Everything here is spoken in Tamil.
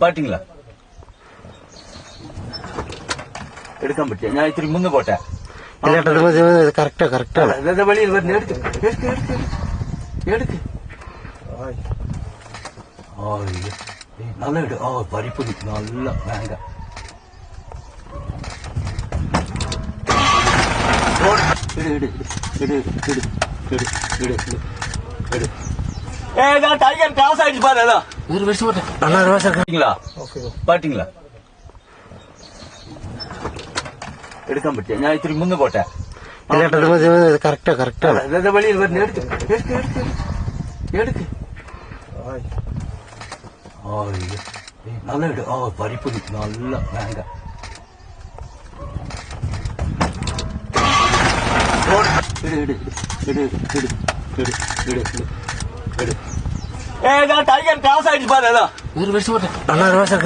பாட்டிங்களா എടുക്കാൻ പറ്റിയ ഞാൻ ഇത്തിരി മുങ്ങ് പോട്ടെ കറക്റ്റാ കറക്റ്റാ വെളിയിൽ വരുന്ന എടുക്ക് എടുക്ക് എടുക്ക് എടുക്ക് നല്ല ഇട് ഓ പരിപ്പ് നല്ല വേണ്ട ടൈഗർ ടാസ് ആയിട്ട് പാരല്ലോ ஒரு வருஷம் போட்டேன் நல்லா வருஷம் பாத்தீங்களா? ஓகே பாத்தீங்களா? எடுக்காம பட்டியா நான் திரும்பி முந்து போட்டேன். கரெக்டா கரெக்டா வழியில் வந்து எடுத்து எடுத்து எடுத்து எடுத்து. நல்லா எடு ஆ பறிப்பு நல்லா வேங்க. எடு எடு எடு எடு எடு எடு எடு எடு ஏய் நான் டைகர் கிராஸ் ஆயிடுச்சு பாரு அதான் ஒரு வருஷம் போட்டேன் நல்லா வருஷம்